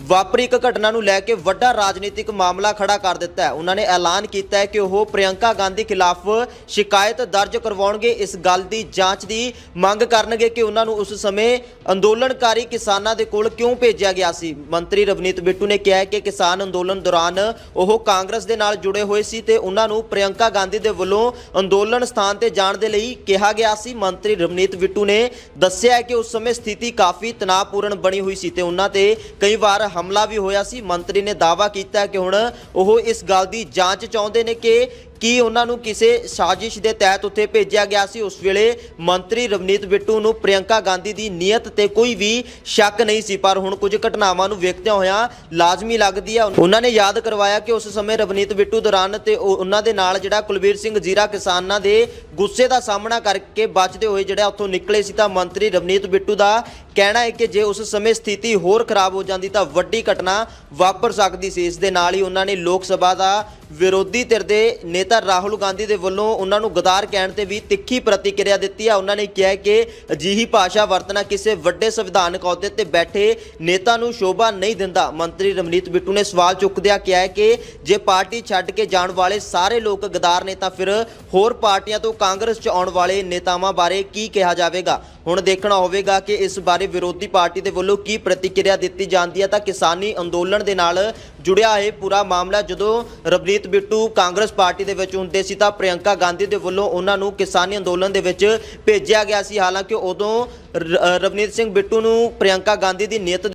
ਵਾਪਰੀ ਇੱਕ ਘਟਨਾ ਨੂੰ ਲੈ ਕੇ ਵੱਡਾ ਰਾਜਨੀਤਿਕ ਮਾਮਲਾ ਖੜਾ ਕਰ ਦਿੱਤਾ ਹੈ। ਉਹਨਾਂ ਨੇ ਐਲਾਨ ਕੀਤਾ ਹੈ ਕਿ ਉਹ ਪ੍ਰਿਯੰਕਾ ਗਾਂਧੀ ਖਿਲਾਫ ਸ਼ਿਕਾਇਤ ਦਰਜ ਕਰਵਾਉਣਗੇ। ਇਸ ਗੱਲ ਦੀ ਜਾਂਚ ਦੀ ਮੰਗ ਕਰਨਗੇ ਕਿ ਉਹਨਾਂ ਨੂੰ ਉਸ ਸਮੇਂ ਅੰਦੋਲਨਕਾਰੀ ਕਿਸਾਨਾਂ ਦੇ ਕੋਲ ਕਿਉਂ ਭੇਜਿਆ ਗਿਆ ਸੀ। ਮੰਤਰੀ ਰਵਨੀਤ ਬਿੱਟੂ ਨੇ ਕਿਹਾ ਕਿ ਕਿਸਾਨ ਅੰਦੋਲਨ ਦੌਰਾਨ ਉਹ ਕਾਂਗਰਸ ਦੇ ਨਾਲ ਜੁੜੇ ਹੋਏ ਸੀ ਤੇ ਉਹਨਾਂ ਨੂੰ ਪ੍ਰਿਯੰਕਾ ਗਾਂਧੀ ਦੇ ਵੱਲੋਂ ਅੰਦੋਲਨ ਸਥਾਨ ਤੇ ਜਾਣ ਦੇ ਲਈ ਕਿਹਾ ਗਿਆ ਸੀ। ਮੰਤਰੀ ਰਵਨੀਤ ਬਿੱਟੂ ਨੇ ਦੱਸਿਆ ਕਿ ਉਸ ਸਮੇਂ ਸਥਿਤੀ ਕਾਫੀ ਤਣਾਅਪੂਰਨ ਬਣੀ ਹੋਈ ਸੀ ਤੇ ਉਹਨਾਂ ਤੇ ਕਈ ਵਾਰ ਹਮਲਾ ਵੀ ਹੋਇਆ ਸੀ। ਮੰਤਰੀ ਨੇ ਦਾਅਵਾ ਕੀਤਾ ਕਿ ਹੁਣ ਉਹ ਇਸ ਗੱਲ ਦੀ ਜਾਂਚ ਚਾਹੁੰਦੇ ਨੇ ਕਿ ਕੀ ਉਹਨਾਂ ਨੂੰ ਕਿਸੇ ਸਾਜ਼ਿਸ਼ ਦੇ ਤਹਿਤ ਉੱਥੇ ਭੇਜਿਆ ਗਿਆ ਸੀ? ਉਸ ਵੇਲੇ ਮੰਤਰੀ ਰਵਨੀਤ ਬਿੱਟੂ ਨੂੰ ਪ੍ਰਿਯੰਕਾ ਗਾਂਧੀ ਦੀ ਨੀਅਤ ਤੇ ਕੋਈ ਵੀ ਸ਼ੱਕ ਨਹੀਂ ਸੀ, ਪਰ ਹੁਣ ਕੁਝ ਘਟਨਾਵਾਂ ਨੂੰ ਵੇਖਦਿਆਂ ਹੋਇਆਂ ਲਾਜ਼ਮੀ ਲੱਗਦੀ ਹੈ। ਉਹਨਾਂ ਨੇ ਯਾਦ ਕਰਵਾਇਆ ਕਿ ਉਸ ਸਮੇਂ ਰਵਨੀਤ ਬਿੱਟੂ ਦੌਰਾਨ ਤੇ ਉਹਨਾਂ ਦੇ ਨਾਲ ਜਿਹੜਾ ਕੁਲਵੀਰ ਸਿੰਘ ਜੀਰਾ ਕਿਸਾਨਾਂ ਦੇ ਗੁੱਸੇ ਦਾ ਸਾਹਮਣਾ ਕਰਕੇ ਬਚਦੇ ਹੋਏ ਜਿਹੜਾ ਉੱਥੋਂ ਨਿਕਲੇ ਸੀ, ਤਾਂ ਮੰਤਰੀ ਰਵਨੀਤ ਬਿੱਟੂ ਦਾ ਕਹਿਣਾ ਹੈ ਕਿ ਜੇ ਉਸ ਸਮੇਂ ਸਥਿਤੀ ਹੋਰ ਖਰਾਬ ਹੋ ਜਾਂਦੀ, ਤਾਂ ਵੱਡੀ ਘਟਨਾ ਵਾਪਰ ਸਕਦੀ ਸੀ। ਇਸ ਦੇ ਨਾਲ ਹੀ ਉਹਨਾਂ ਨੇ ਲੋਕ ਸਭਾ ਦਾ ਵਿਰੋਧੀ ਧਿਰ ਦੇ ਨੇਤਾ ਰਾਹੁਲ ਗਾਂਧੀ ਦੇ ਵੱਲੋਂ ਉਹਨਾਂ ਨੂੰ ਗਦਾਰ ਕਹਿਣ ਤੇ ਵੀ ਤਿੱਖੀ ਪ੍ਰਤੀਕਿਰਿਆ ਦਿੱਤੀ ਆ। ਉਹਨਾਂ ਨੇ ਕਿਹਾ ਕਿ ਅਜਿਹੀ ਭਾਸ਼ਾ ਵਰਤਣਾ ਕਿਸੇ ਵੱਡੇ ਸੰਵਿਧਾਨਕ ਅਹੁਦੇ ਤੇ ਬੈਠੇ ਨੇਤਾ ਨੂੰ ਸ਼ੋਭਾ ਨਹੀਂ ਦਿੰਦਾ। ਮੰਤਰੀ ਰਮਨੀਤ ਬਿੱਟੂ ਨੇ ਸਵਾਲ ਚੁੱਕਦਿਆਂ ਕਿਹਾ ਕਿ ਜੇ ਪਾਰਟੀ ਛੱਡ ਕੇ ਜਾਣ ਵਾਲੇ ਸਾਰੇ ਲੋਕ ਗਦਾਰ ਨੇ ਤਾਂ ਫਿਰ ਹੋਰ ਪਾਰਟੀਆਂ ਤੋਂ ਕਾਂਗਰਸ 'ਚ ਆਉਣ ਵਾਲੇ ਨੇਤਾਵਾਂ ਬਾਰੇ ਕੀ ਕਿਹਾ ਜਾਵੇਗਾ? ਹੁਣ ਦੇਖਣਾ ਹੋਵੇਗਾ ਕਿ ਇਸ ਬਾਰੇ ਵਿਰੋਧੀ ਪਾਰਟੀ ਦੇ ਵੱਲੋਂ ਕੀ ਪ੍ਰਤੀਕਿਰਿਆ ਦਿੱਤੀ ਜਾਂਦੀ ਹੈ ਤਾਂ ਕਿਸਾਨੀ ਅੰਦੋਲਨ ਦੇ ਨਾਲ ਜੁੜਿਆ ਇਹ ਪੂਰਾ ਮਾਮਲਾ ਜਦੋਂ ਰਵਨੀਤ ਬਿੱਟੂ ਕਾਂਗਰਸ ਪਾਰਟੀ ਦੇ ਵਿੱਚ ਹੁੰਦੇ ਸੀ ਤਾਂ ਪ੍ਰਿਯੰਕਾ ਗਾਂਧੀ ਦੇ ਵੱਲੋਂ ਉਹਨਾਂ ਨੂੰ ਕਿਸਾਨੀ ਅੰਦੋਲਨ ਦੇ ਵਿੱਚ ਭੇਜਿਆ ਗਿਆ ਸੀ। ਹਾਲਾਂਕਿ ਉਦੋਂ ਰ- ਰਵਨੀਤ ਸਿੰਘ ਬਿੱਟੂ ਨੂੰ ਪ੍ਰਿਯੰਕਾ ਗਾਂਧੀ ਦੀ ਨੀਅਤ